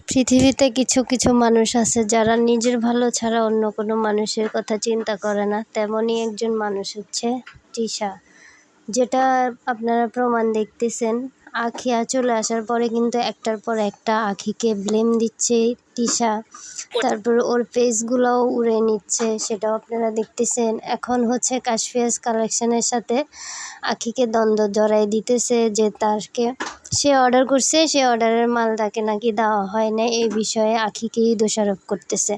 পৃথিবীতে কিছু কিছু মানুষ আছে যারা নিজের ভালো ছাড়া অন্য কোনো মানুষের কথা চিন্তা করে না। তেমনই একজন মানুষ হচ্ছে তৃষা, যেটা আপনারা প্রমাণ দেখতেছেন। আখিয়া চলে আসার পরে কিন্তু একটার পর একটা আখিকে ব্লেম দিচ্ছে তৃষা। তারপর ওর পেজগুলোও উড়ে নিচ্ছে, সেটাও আপনারা দেখতেছেন। এখন হচ্ছে কাশফিয়াস কালেকশনের সাথে আখিকে দ্বন্দ্ব জড়াই দিতেছে যে তাকে সে অর্ডার করছে, সে অর্ডারের মাল তাকে নাকি দেওয়া হয় না এই বিষয়ে আখিকেই দোষারোপ করতেছে।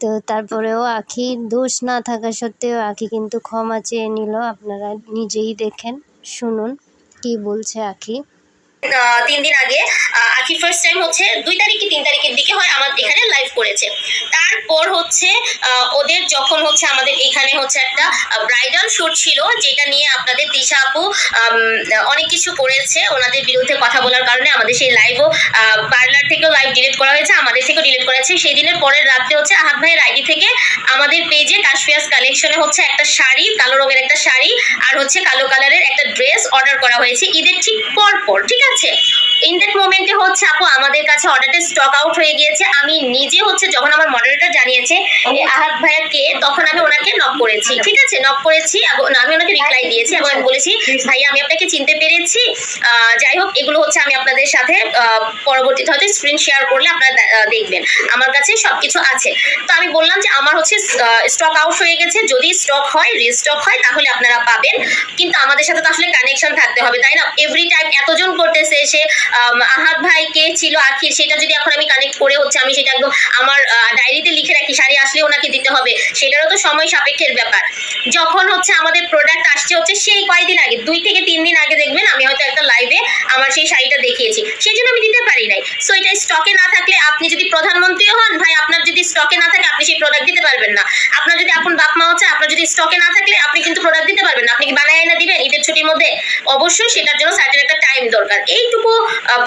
তো তারপরেও আখি দোষ না থাকা সত্ত্বেও আখি কিন্তু ক্ষমা চেয়ে নিল। আপনারা নিজেই দেখেন, শুনুন কি বলছে আখি। তিন দিন আগে আখি ফার্স্ট টাইম হচ্ছে দুই তারিখ তিন তারিখের দিকে হয় আমার এখানে লাইভ করেছে। তারপর হচ্ছে ওদের যখন হচ্ছে আমাদের এখানে হচ্ছে একটা ব্রাইডাল শুট ছিল, যেটা নিয়ে আপনাদের তিশা আপু অনেক কিছু করেছে। ওনাদের বিরুদ্ধে কথা বলার কারণে আমাদের সেই লাইভও পার্লার থেকেও লাইভ ডিলিট করা হয়েছে, আমাদের থেকেও ডিলিট করা হয়েছে। সেই দিনের পরের রাত্রে হচ্ছে আহাত ভাইয়ের আইডি থেকে আমাদের পেজে কাশফিয়াস কালেকশনে হচ্ছে একটা শাড়ি, কালো রঙের একটা শাড়ি, আর হচ্ছে কালো কালারের একটা ড্রেস অর্ডার করা হয়েছে ঈদের ঠিক পর পর ঠিক আছে? 而且。ইন দ্যাট মোমেন্টে হচ্ছে আপু আমাদের কাছে অর্ডারটা স্টক আউট হয়ে গিয়েছে। আমি নিজে হচ্ছে যখন আমার মডারেটর জানিয়েছে যে, আহাত ভাইয়া কে, তখন আমি ওনাকে নক করেছি। ঠিক আছে? নক করেছি আমি ওনাকে রিপ্লাই দিয়েছি এবং আমি বলেছি, ভাইয়া, আমি আপনাকে চিনতে পেরেছি। যাই হোক, এগুলো হচ্ছে আমি আপনাদের সাথে পরবর্তীতে হয়তো স্ক্রিন শেয়ার করলে আপনারা দেখবেন। আমার কাছে সবকিছু আছে। তো আমি বললাম যে, আমার হচ্ছে স্টক আউট হয়ে গেছে। যদি স্টক হয় রিস্টক হয়, তাহলে আপনারা পাবেন। কিন্তু আমাদের সাথে তো আসলে কানেকশন থাকতে হবে, তাই না? এভরি টাইম এতজন করতেছে এসে আহাদ ভাই কে ছিল আখির, সেটা যদি এখন আমি কানেক্ট করে হচ্ছে, আমি সেটা একদম আমার ডায়েরিতে লিখে রাখি, শাড়ি আসলে ওনাকে দিতে হবে, সেটারও তো সময় সাপেক্ষের ব্যাপার। যখন হচ্ছে আমাদের প্রোডাক্ট আসছে হচ্ছে, সেই কয়দিন আগে, দুই থেকে তিন দিন আগে দেখবেন, আমি হয়তো একটা লাইভে আমার সেই শাড়িটা দেখিয়েছি সেই জন্য আমি দিতে পারি নাই। সো এটা স্টকে না থাকলে আপনি যদি প্রধানমন্ত্রীও হন, ভাই, আপনার যদি স্টকে না থাকে, আপনি সেই প্রোডাক্ট দিতে পারবেন না। আপনার যদি আপন বাপ মা হচ্ছে, আপনার যদি স্টকে না থাকলে, আপনি কিন্তু প্রোডাক্ট দিতে পারবেন না। আপনি কি বানায় না দিবেন ঈদের ছুটির মধ্যে? অবশ্যই সেটার জন্য সার্টেন একটা টাইম দরকার। এইটুকু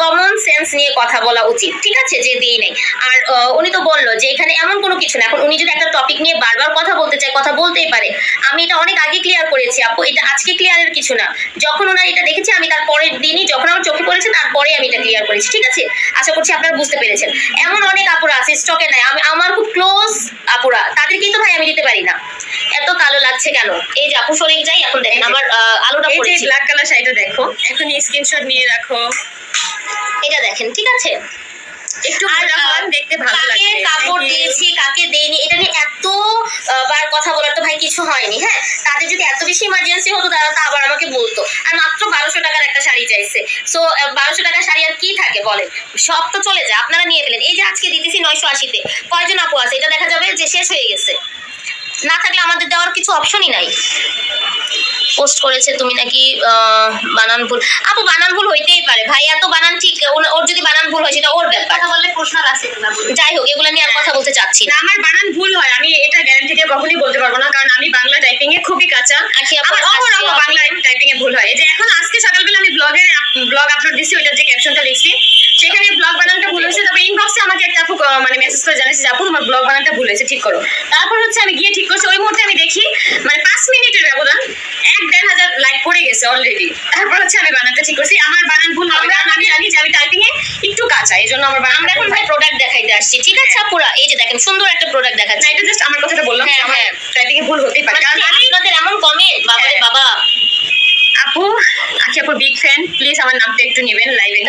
কমন সেন্স নিয়ে কথা বলা উচিত ঠিক আছে? যে দিই নেই। আর উনি তো বলল যে এখানে এমন কোনো কিছু না। এখন উনি যদি একটা টপিক নিয়ে বারবার কথা বলতে চায় কথা বলতেই পারে। আমি এটা অনেক আগে ক্লিয়ার করেছি আপু। এটা আজকে ক্লিয়ারের কিছু না। যখন ওনার এটা দেখেছি আমি তার পরের দিনই যখন আমার চোখে পড়েছে তারপরে আমি এটা ক্লিয়ার করেছি ঠিক আছে? আশা করছি আপনারা বুঝতে পেরেছেন। এমন অনেক আপুরা আছে স্টকে নাই। আমি আমার খুব ক্লোজ আপুরা। তাদেরকেই তো ভাই আমি দিতে পারি না। এত কালো লাগছে কেন? এই যে আপু সরে যাই এখন দেখেন। আমার আলোটা পড়েছে। ব্ল্যাক কালার শাড়িটা দেখো এখন স্ক্রিনশট নিয়ে রাখো। এটা দেখেন ঠিক আছে? একটু দেখতে ভালো কাপড় দিয়েছি কাকে দেইনি এটা নিয়ে এত বার কথা বলার তো ভাই কিছু হয়নি হ্যাঁ? তাদের যদি এত বেশি ইমার্জেন্সি হতো তারা তো আবার আমাকে বলতো। আর মাত্র বারোশো টাকার একটা শাড়ি চাইছে। সো বারোশো টাকার শাড়ি আর কি থাকে বলেন? সব তো চলে যায় আপনারা নিয়ে ফেলেন। এই যে আজকে দিতেছি নয়শো আশিতে কয়জন আপু আছে? এটা দেখা যাবে যে শেষ হয়ে গেছে। না থাকলে আমাদের দেওয়ার কিছু অপশনই নাই। পোস্ট করেছে তুমি নাকি বানান ভুল। আপু বানান ভুল হইতেই পারে। ভাই এত বানান ঠিক ওর- যদি বানান ভুল হয় সেটা ওর ব্যাপার। কথা বললে প্রশ্ন আছে না যাই হোক এগুলো নিয়ে আর কথা বলতে চাচ্ছি না। আমার বানান ভুল হয় আমি এটা গ্যারান্টি দিয়ে কখনোই বলতে পারব না কারণ আমি বাংলা টাইপিং এ খুবই কাঁচা। আমার অহরহ বাংলা টাইপিং এ ভুল হয়। এই যে এখন আজকে সকালবেলা আমি ব্লগে ব্লগ আপলোড দিছি ওইটার যে ক্যাপশনটা লিখছি সেখানে ব্লগ বানানটা ভুল ইনবক্সে আমাকে একটা আপু মানে মেসেজ করে জানিয়েছে যে আপু তোমার ব্লগ বানানটা ভুল হয়েছে ঠিক করো। তারপর হচ্ছে আমি গিয়ে ঠিক করছি ওই মুহূর্তে আমি দেখি মানে পাঁচ মিনিটের ব্যবধান এক দেড় হাজার লাইক পড়ে গেছে অলরেডি তারপর হচ্ছে আমি বানানটা ঠিক করছি আমার বানান ভুল হবে কারণ আমি জানি যে আমি টাইপিং এ একটু কাঁচা এই জন্য আমার বানান আমরা এখন ভাই প্রোডাক্ট দেখাইতে আসছি ঠিক আছে আপুরা? এই যে দেখেন সুন্দর একটা প্রোডাক্ট দেখাচ্ছি। এটা জাস্ট আমার কথাটা বললাম হ্যাঁ, হ্যাঁ। টাইপিং এ ভুল হতেই পারে মানে কারণ আপনাদের এমন কমেন্ট বাবা হ্যাঁ। বাবা। আপু আচ্ছা আপু বিগ ফ্যান প্লিজ আমার নামটা একটু নেবেন লাইভে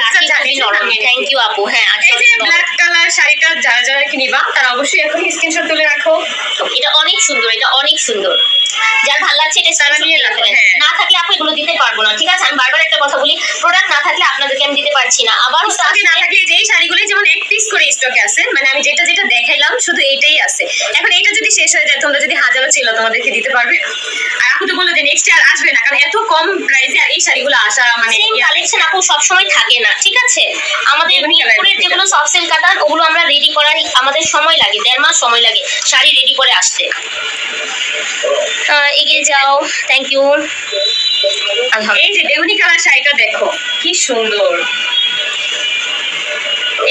থ্যাংক ইউ আপু হ্যাঁ আচ্ছা এই যে ব্ল্যাক কালার শাড়িটা যারা যারা কিনিবা তারা অবশ্যই এখন স্ক্রিনশট তুলে রাখো। এটা অনেক সুন্দর এটা অনেক সুন্দর। যার ভালো লাগছে এটা সারা নিয়ে রাখো, হ্যাঁ। না থাকলে আপু এগুলো দিতে পারব না। ঠিক আছে? আমি বারবার একটা কথা বলি প্রোডাক্ট না থাকলে আপনাদেরকে আমি দিতে পারছি না। আবার স্টকে না থাকলে যেই শাড়িগুলো যেমন এক পিস করে স্টকে আছে মানে আমি যেটা যেটা দেখাইলাম শুধু এইটাই আছে। এখন এইটা যদি শেষ হয়ে যায় তোমরা যদি হাজারো ছিল তোমাদেরকে দিতে পারবে। আর আপু তো বলল যে নেক্সট আর আসবে না কারণ এত কম প্রাইসে আর এই শাড়িগুলো আসা মানে সেম কালেকশন আপু সবসময় থাকে না ঠিক আছে? আমাদের মিরপুরের যেগুলো সফট সিল্ক কাটান ওগুলো আমরা রেডি করার আমাদের সময় লাগে দেড় মাস সময় লাগে শাড়ি রেডি করে আসতে। এগিয়ে যাও থ্যাংক ইউ এই যে বেগুনি কালার শাড়িটা দেখো কি সুন্দর।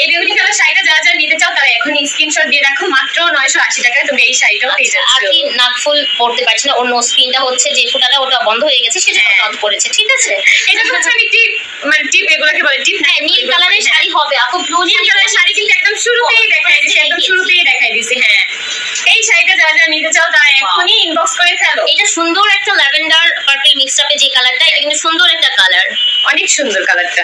এই বেগুনি কালার শাড়িটা যারা যারা নিতে চাও তারা এখন স্ক্রিনশট দিয়ে রাখো। মাত্র নয়শো আশি টাকায় তুমি এই শাড়িটাও পেয়ে যাচ্ছ। আখি নাকফুল পড়তে পারছি না নোজ পিনটা হচ্ছে যে ফুটাটা ওটা বন্ধ হয়ে গেছে সেজন্য হ্যাঁ। নক করেছে ঠিক আছে? এটা হচ্ছে আমি টিপ মানে টিপ এগুলোকে বলে টিপ হ্যাঁ নীল কালারের শাড়ি হবে। আপু ব্লু নীল কালারের শাড়ি কিন্তু একদম শুরুতেই দেখাই দিয়েছি একদম শুরুতেই দেখাই দিয়েছি হ্যাঁ। এই শাড়িটা যারা যারা নিতে চাও তারা এখনই ইনবক্স করে ফেলো। এটা সুন্দর একটা ল্যাভেন্ডার পার্পল মিক্সড আপে যে কালারটা এটা কিন্তু সুন্দর একটা কালার অনেক সুন্দর কালারটা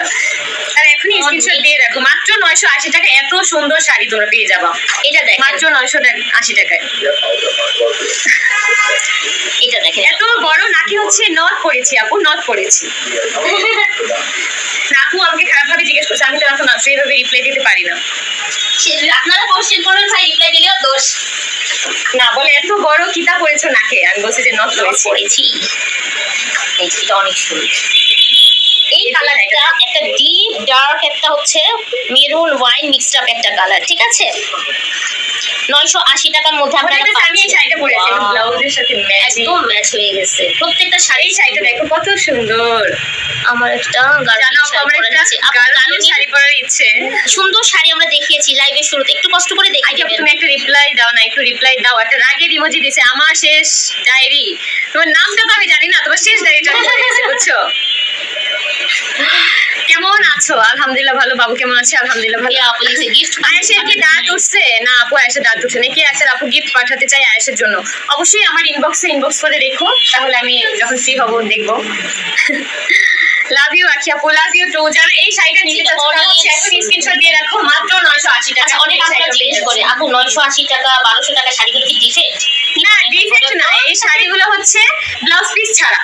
আর এখনই স্ক্রিনশট দিয়ে রাখো। মাত্র নয়শো আশি টাকা। এত সুন্দর শাড়ি তোমরা পেয়ে যাবা। এটা দেখেন। মাত্র নয়শো আশি টাকায়। এটা দেখেন। এত বড় নাকি হচ্ছে নট পড়েছি আপু নট পড়েছি। না, আপু আমাকে খারাপ ভাবে জিজ্ঞেস করছে আমি তো এখন সেইভাবে রিপ্লাই দিতে পারি না। আপনারা কোশ্চেন করবেন ভাই রিপ্লাই দিলেও দোষ। না বলে এত বড় কিতাব পড়েছো নাকে আমি বলছি যে নট পড়েছি। এটা অনেক সুন্দর। এই কালারটা একটা ডিপ ডার্ক একটা হচ্ছে মেরুন ওয়াইন মিক্সড আপ একটা কালার ঠিক আছে? নয়শো আশি টাকার মধ্যে আপনারা আমি এই শাড়িটা পরেছি Wow. ব্লাউজের সাথে ম্যাচিং একদম ম্যাচ হয়ে গেছে। প্রত্যেকটা শাড়ি শাড়িটা দেখো কত সুন্দর। আমার একটা শাড়ি পরার ইচ্ছে। সুন্দর শাড়ি আমরা দেখিয়েছি লাইভের শুরুতে। একটু কষ্ট করে দেখে আগে তুমি একটা রিপ্লাই দাও না একটু রিপ্লাই দাও। একটা রাগের ইমোজি দিছে আমার শেষ ডায়েরি তোমার নামটা তো আমি জানি না তোমার শেষ ডায়েরিটা বুঝছ? কেমন আছো? আলহামদুলিল্লাহ ভালো। বাবু কেমন আছে? আলহামদুলিল্লাহ ভালো। আপু লিখছে গিফট আয়েশের কি দাঁত উঠছে? না আপু আয়েশের দাঁত উঠছে নাকি একটা আপু গিফট পাঠাতে চাই আয়েশের জন্য? অবশ্যই আমার ইনবক্সে ইনবক্স করে রেখো তাহলে আমি যখন ফ্রি হব দেখব। লাভ ইউ আখি আপু। লাভ ইউ টু যারা এই শাড়িটা নিতে চাচ্ছ এখন স্ক্রিনশট দিয়ে রাখো। মাত্র নয়শো আশি টাকা। আচ্ছা অনেক আপনারা জিজ্ঞেস করে। আপু নয়শো আশি টাকা বারোশো টাকা শাড়িগুলো কি ডিফেক্ট না ডিফেক্ট না এই শাড়িগুলো হচ্ছে ব্লাউজ পিস ছাড়া।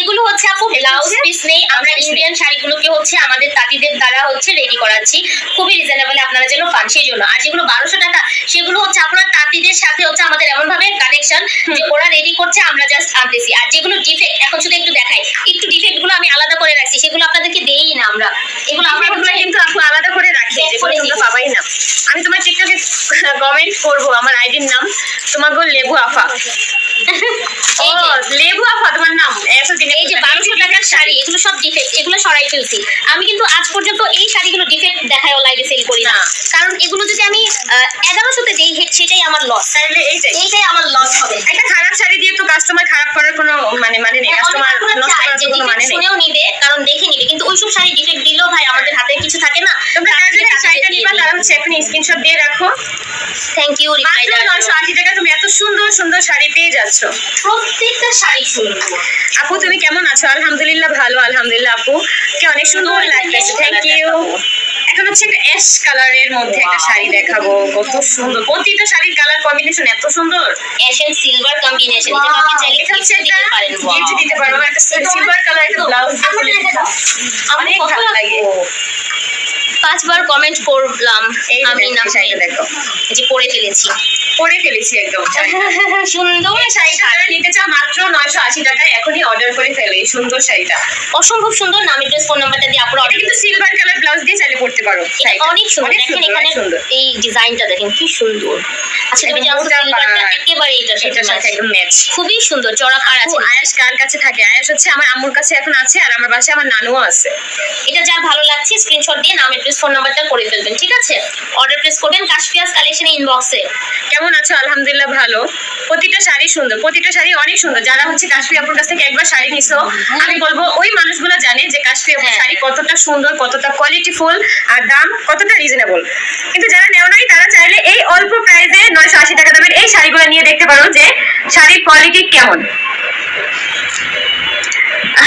এগুলো হচ্ছে আপু ব্লাউজ পিস নেই আমরা ইন্ডিয়ান শাড়িগুলোকে হচ্ছে আমাদের তাঁতিদের দ্বারা হচ্ছে রেডি করাচ্ছি। খুবই রিজনেবল আপনারা যেন পান সেই জন্য আর যেগুলো বারোশো টাকা সেগুলো হচ্ছে আপনার তাঁতিদের সাথে হচ্ছে আমাদের এমন ভাবে কানেকশন যে ওরা রেডি করছে আমরা জাস্ট আনতেছি। আর যেগুলো ডিফেক্ট এখন শুধু একটু দেখাই। একটু ডিফেক্টগুলো আমি আলাদা করে রাখছি সেগুলো আপনাদেরকে দেই না আমরা। এগুলো আমরা কিন্তু আপু আলাদা করে রাখি Back যেগুলো করে তোমরা দিই। পাবাই না আমি তোমার টিকটকে কমেন্ট করব আমার আইডির নাম তোমার গো লেবু আফা। লেবু আফা তোমার নাম? এতদিন এই যে বারোশো টাকার শাড়ি এগুলো সব ডিফেক্ট এগুলো সরাই ফেলছি। আমি কিন্তু আজ পর্যন্ত এই শাড়িগুলো ডিফেক্ট দেখায় লাইভে সেল করি না। কারণ এগুলো যদি আমি এগারোশোতে দেই সেটাই আমার লস তাহলে এইটাই। এইটাই আমার লস হবে। একটা খারাপ শাড়ি দিয়ে তো কাস্টমার খারাপ করার কোনো মানে মানে নেই। কাস্টমার নষ্ট করার কোনো মানে নেই। শুনেও নিবে কারণ দেখে নিবে। কিন্তু ওইসব শাড়ি ডিফেক্ট দিলেও ভাই আমাদের হাতে কিছু থাকে না। তোমরা হচ্ছে এখন স্ক্রিনশট দিয়ে রাখো। থ্যাংক ইউ রিপ্লাই মাত্র নয়শো আশি টাকা তুমি এত সুন্দর সুন্দর শাড়ি পেয়ে যাচ্ছ। প্রত্যেকটা শাড়ি সুন্দর আপু তুমি কেমন আছো? আলহামদুলিল্লাহ ভালো আলহামদুলিল্লাহ আপু। কে অনেক সুন্দর লাগতেছে। থ্যাংক ইউ এখন হচ্ছে একটা অ্যাশ কালারের মধ্যে একটা শাড়ি দেখাবো। কত সুন্দর। প্রতিটা শাড়ির কালার কম্বিনেশন এত সুন্দর। অ্যাশ এন্ড সিলভার কম্বিনেশন এটা আপনি চাইলে একটা দিতে পারেন। গিফট দিতে পারো। একটা সিলভার কালার একটা ব্লাউজ অনেক ভালো লাগে। পাঁচবার কমেন্ট করলাম। আমি না যে পরে ফেলেছি। পরে ফেলেছি একদম। সুন্দর শাড়িটা নিতে চা মাত্র নয়শো আশি টাকায় এখনই অর্ডার করে ফেলে এই সুন্দর শাড়িটা। অসম্ভব সুন্দর নামি ড্রেস ফোন নাম্বারটা দিয়ে এটা অর্ডার কিন্তু সিলভার কালার ব্লাউজ দিয়ে চাইলে পড়তে পারো অনেক সুন্দর। দেখেন এখানে এই ডিজাইনটা দেখেন কি সুন্দর। আচ্ছা তুমি জানো সিলভারটা একেবারে এটার সাথে এটার সাথে একদম ম্যাচ খুবই সুন্দর চড়া পাড় আছে। আয়াস কার কাছে থাকে? আয়াস হচ্ছে আমার আম্মুর কাছে এখন আছে আর আমার বাসায় আমার নানুও আছে। এটা যা ভালো লাগছে স্ক্রিনশট দিয়ে নাম অ্যাড্রেস ফোন নাম্বারটা করে ফেলবেন ঠিক আছে? অর্ডার প্লেস করবেন কাশফিয়াস কালেকশন ইনবক্সে কেমন আছো? আলহামদুলিল্লাহ ভালো। প্রতিটা শাড়ি সুন্দর প্রতিটা শাড়ি অনেক সুন্দর। যারা হচ্ছে কাশ্মীর আপুর কাছ থেকে একবার শাড়ি নিছো আমি বলব ওই মানুষগুলো জানে যে কাশ্মীর আপুর হ্যাঁ। শাড়ি কতটা সুন্দর কতটা কোয়ালিটি ফুল আর দাম কতটা রিজনেবল কিন্তু যারা নেও নাই তারা চাইলে এই অল্প প্রাইসে নয়শো আশি টাকা দামের এই শাড়িগুলো নিয়ে দেখতে পারো যে শাড়ির কোয়ালিটি কেমন।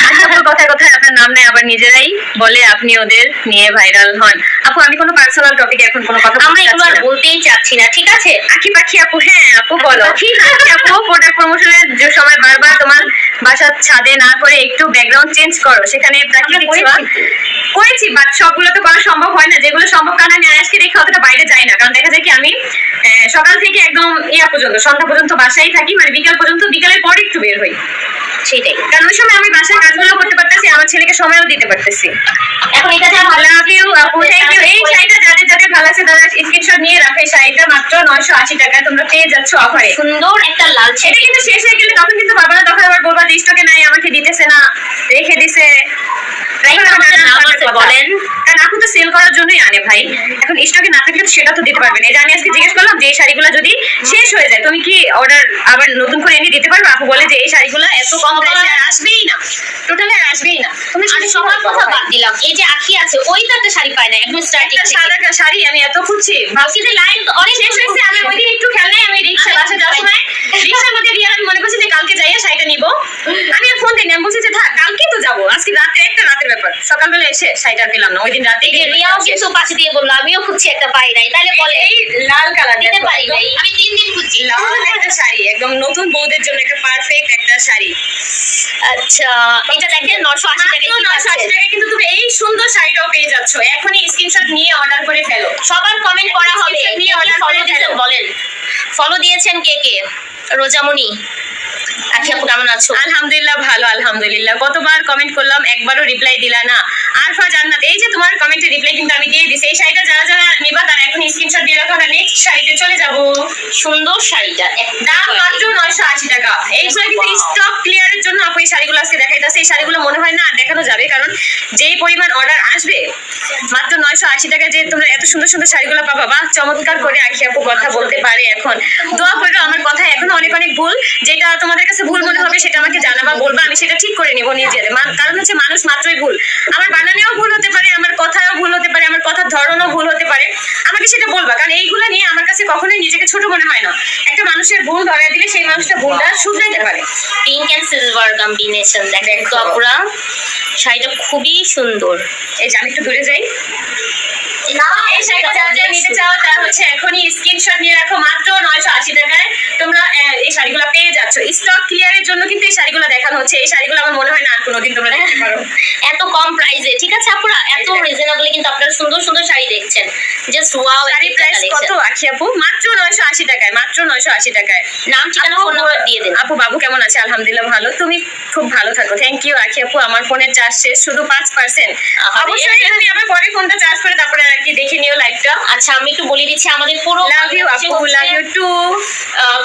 কথায় কথায় আপনার নাম নেই আবার নিজেরাই বলে আপনি ওদের নিয়ে ভাইরাল হন। আপু আমি কোনো পার্সোনাল টপিকে এখন কোনো কথা আমরা এগুলো আর বলতেই চাচ্ছি না ঠিক আছে? আখি পাখি আপু হ্যাঁ আপু বলো। ঠিক আছে আপু প্রোডাক্ট প্রমোশনের যে সময় বারবার তোমার বাসার ছাদে না করে একটু ব্যাকগ্রাউন্ড চেঞ্জ করো সেখানে প্রাকৃতিক ছোঁয়া। করেছি বাট সবগুলো তো করা সম্ভব হয় না। যেগুলো সম্ভব কারণ আমি আজকে দেখে অতটা বাইরে যাই না। কারণ দেখা যায় কি আমি সকাল থেকে একদম ইয়া পর্যন্ত সন্ধ্যা পর্যন্ত বাসায় থাকি মানে বিকাল পর্যন্ত বিকালের পরে একটু বের হই। সেটাই। কারণ ওই সময় আমি কাজগুলো করতে পারতেছি আমার ছেলেকে সময়ও দিতে পারতেছি। এখন এটা যা ভালো এই শাড়িটা যাদের যাদের ভালো আছে তারা স্ক্রিনশট নিয়ে রাখো। শাড়িটা মাত্র নয়শো আশি টাকা তোমরা পেয়ে যাচ্ছ অফারে সুন্দর একটা লাল এটা কিন্তু শেষ হয়ে গেলে তখন কিন্তু বাবারা তখন আবার বলবা যে স্টকে নাই আমাকে দিতেছে না রেখে দিছে। বলেন। কারণ তো সেল করার জন্যই আনে ভাই। এখন স্টকে না থাকলে সেটা তো দিতে এই যে আমি আজকে জিজ্ঞেস করলাম যে এই শাড়িগুলো যদি শেষ হয়ে যায় তুমি কি অর্ডার আবার নতুন করে এনে দিতে পারবে? আপু বলে যে এই শাড়িগুলো এত কম প্রাইসে আর আসবেই না। টোটালি আর আসবেই না। তুমি আমি সবার কথা বাদ দিলাম। এই যে আখি আছে ওই তো একটা শাড়ি পায় না একদম স্টার্টিং সাদা শাড়ি আমি এত খুঁজছি। ভাবছি যে লাইন অনেক শেষ হয়েছে আমি ওই দিন একটু খেয়াল আমি রিক্সা বাসা যাওয়ার সময় রিক্সার মধ্যে রিয়ার আমি মনে করছি যে কালকে যাইয়া শাড়িটা নিব। আমি ফোন দিই আমি বলছি যে থাক কালকে ব্যাপার। সকালবেলা এসে শাড়িটা পেলাম না ওই দিন রাতে এই রিয়াও কিন্তু পাশে দিয়ে বলল আমিও খুঁজছি একটা পাই নাই তাহলে বলে এই লাল কালার দিতে পারি নাই আমি তিন দিন খুঁজছি। লাল একটা শাড়ি একদম নতুন বউদের জন্য একটা পারফেক্ট একটা শাড়ি। আচ্ছা এটা দেখেন নশো আশি টাকা মাত্র নশো আশি টাকায় কিন্তু তুমি এই সুন্দর শাড়িটাও পেয়ে যাচ্ছ। এখনই স্ক্রিনশট নিয়ে অর্ডার করে ফেলো। সবার কমেন্ট করা হবে। নিয়ে ফলো করে ফেলো। বলেন। ফলো দিয়েছেন কে কে? রোজামণি। আখি আপু কেমন আছো? আলহামদুলিল্লাহ ভালো আলহামদুলিল্লাহ। কতবার কমেন্ট করলাম একবারও রিপ্লাই দিলা না। আরফা জান্নাত এই যে তোমার কমেন্টের রিপ্লাই কিন্তু আমি দিয়ে দিছি। এই শাড়িটা যারা যারা নিবা তারা এখন স্ক্রিনশট দিয়ে রাখো আমরা নেক্সট শাড়িতে চলে যাব। সুন্দর শাড়িটা দাম মাত্র নয়শো আশি টাকা। এইগুলো কিন্তু স্টক ক্লিয়ারের জন্য আপু এই শাড়িগুলো আজকে দেখাইতেছে। এই শাড়িগুলো মনে হয় না আর দেখানো যাবে কারণ যেই পরিমাণ অর্ডার আসবে মাত্র নয়শো আশি টাকায় যে তোমরা এত সুন্দর সুন্দর শাড়িগুলো পাবা বা চমৎকার করে আখি আপু কথা বলতে পারে এখন। দোয়া করো আমার কথা এখনও অনেক অনেক ভুল যেটা তোমাদের কাছে ভুল মনে হবে সেটা আমাকে জানাবা বলবা আমি সেটা ঠিক করে নিবো নিজের। কারণ হচ্ছে মানুষ মাত্রই ভুল। আমার বানানেও ভুল হতে পারে আমার কথাও ভুল হতে পারে আমার কথার ধরনও ভুল হতে পারে। আমাকে সেটা বলবা কারণ এইগুলো নিয়ে আমার কাছে কখনোই নিজেকে ছোট মনে হয় না। একটা মানুষের ভুল ধরা দিলে সেই মানুষটা ভুলটা শুধরাইতে পারে। পিঙ্ক অ্যান্ড সিলভার কম্বিনেশন দেখেন তো আপুরা শাড়িটা খুবই সুন্দর। এই যে আমি একটু দূরে যাই। এই শাড়িটা যারা যারা নিতে চাও তারা হচ্ছে এখনই স্ক্রিনশট নিয়ে রাখো মাত্র নয়শো আশি টাকায়। তোমরা এই শাড়িগুলো পেয়ে যাচ্ছ। স্টক ক্লিয়ারের জন্য কিন্তু এই শাড়িগুলো দেখানো হচ্ছে। এই শাড়িগুলো আমার মনে হয় না আর কোনোদিন তোমরা দেখতে পারো। এত কম প্রাইসে ঠিক আছে আপুরা? এত রিজনেবলি কিন্তু আপনারা সুন্দর সুন্দর শাড়ি দেখছেন। জাস্ট ওয়াও শাড়ির প্রাইস কত আখি আপু? মাত্র নয়শো আশি টাকায় মাত্র নয়শো আশি টাকায়। নাম ঠিকানা ফোন নাম্বার দিয়ে দেন। আপু বাবু কেমন আছে? আলহামদুলিল্লাহ ভালো। তুমি খুব ভালো থাকো। থ্যাংক ইউ আখি আপু। আমার ফোনের চার্জ শেষ শুধু পাঁচ পার্সেন্ট। অবশ্যই তুমি আবার পরে ফোনটা চার্জ করে তারপরে আর কি দেখে নিও লাইভটা আচ্ছা আমি একটু বলে দিচ্ছি আমাদের পুরো লাভ ইউ আপু লাভ ইউ টু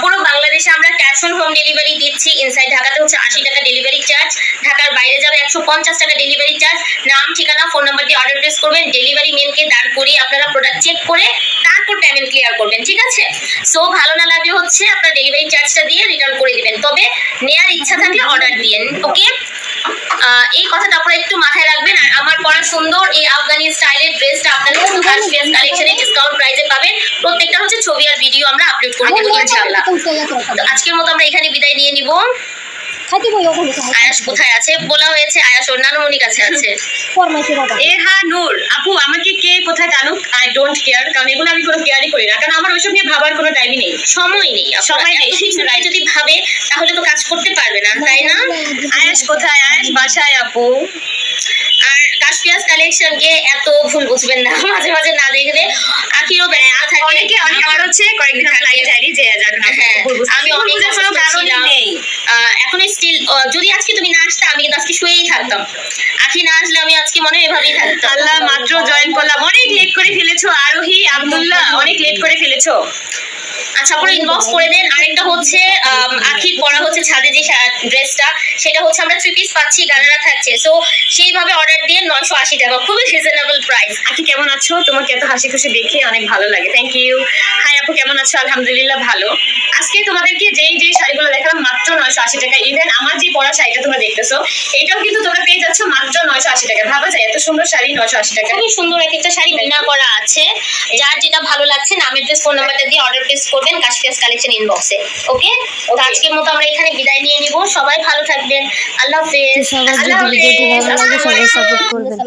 পুরো বাংলাদেশে আমরা ক্যাশ অন হোম ডেলিভারি দিচ্ছি। ইনসাইড ঢাকাতে হচ্ছে আশি টাকা ডেলিভারি চার্জ ঢাকার বাইরে যাবে একশো পঞ্চাশ টাকা ডেলিভারি চার্জ নাম ঠিকানা ফোন নাম্বার দিয়ে অর্ডার প্লেস করবেন ডেলিভারি মেনকে দাঁড় করিয়ে আপনারা প্রোডাক্ট চেক করে তারপর পেমেন্ট ক্লিয়ার করবেন ঠিক আছে? সো ভালো না লাগলে হচ্ছে আপনার ডেলিভারি চার্জটা দিয়ে রিটার্ন করে দিবেন। তবে নেয়ার ইচ্ছা থাকলে অর্ডার দিয়েন ওকে এই কথাটা আপনারা একটু মাথায় রাখবেন আর আমার পরা সুন্দর এই আফগানি স্টাইলের ড্রেসটা আপনারা কিন্তু কাশ্মীর কালেকশনে ডিসকাউন্ট প্রাইসে পাবেন। প্রত্যেকটা হচ্ছে ছবি আর ভিডিও আমরা আপলোড করে দেবো ইনশাআল্লাহ। তো আজকের মতো আমরা এখানে বিদায় নিয়ে নিব। আয়াস কোথায় আছে? বলা হয়েছে আয়াস ওর নানুমণির কাছে আছে। এহা নূর আপু আমাকে কে কোথায় টানুক? আই ডোন্ট কেয়ার কারণ এগুলো আমি কোনো কেয়ারই করি না। কারণ আমার ওইসব নিয়ে ভাবার কোনো টাইমই নেই। সময় নেই সময় নেই। এত যদি ভাবে তাহলে তো কাজ করতে পারবে না তাই না? আয়াস কোথায়? আয়াস বাসায় আপু। আর কাশপিয়াস কালেকশনকে এত ভুল বুঝবেন না মাঝে মাঝে না দেখলে আখিরও অনেকে অনেক আমার হচ্ছে কয়েকদিন আগে লাইভ যায়নি যে যাবে হ্যাঁ, আমি অনেক বুঝার কোনো অসুস্থ কারণই ছিলাম। নেই আহ, এখন স্টিল যদি আজকে তুমি না আসতে আমি কিন্তু আজকে শুয়েই থাকতাম। আজকে না আসলে আমি আজকে মনে হয় এভাবেই থাকতাম। আল্লাহ মাত্র জয়েন করলাম। অনেক লেট করে ফেলেছো আরোহী আব্দুল্লাহ অনেক লেট করে ফেলেছো। আচ্ছা পুরো ইনবক্স করে দেন। আরেকটা হচ্ছে আখির পরা হচ্ছে ছাদে যে ড্রেসটা সেটা হচ্ছে আমরা থ্রি পিস পাচ্ছি গানারা থাকছে। সো সেইভাবে অর্ডার দিয়ে নয়শো আশি টাকা খুবই রিজনেবল প্রাইস আকি কেমন আছো? তোমাকে এত হাসি খুশি দেখে অনেক ভালো লাগে। থ্যাংক ইউ হাই আপু কেমন আছো? আলহামদুলিল্লাহ ভালো। আজকে তোমাদেরকে যেই যেই শাড়িগুলো দেখালাম মাত্র নয়শো আশি টাকা। ইভেন আমার যে পরা শাড়িটা তোমরা দেখতেছো এটাও কিন্তু তোমরা পেয়ে যাচ্ছ মাত্র নয়শো আশি টাকা। ভাবা যায় এত সুন্দর শাড়ি নয়শো আশি টাকা। খুবই সুন্দর এক একটা শাড়ি মিনা করা আছে। যার যেটা ভালো লাগছে নামের ড্রেস ফোন নাম্বারটা দিয়ে অর্ডার প্লেস করবেন কাশফিয়াস কালেকশন ইনবক্সে ওকে তো আজকের মতো আমরা এখানে বিদায় নিয়ে নিব। সবাই ভালো থাকবেন। আল্লাহ হাফেজ। আল্লাহ হাফেজ। সবাই সাপোর্ট করবেন।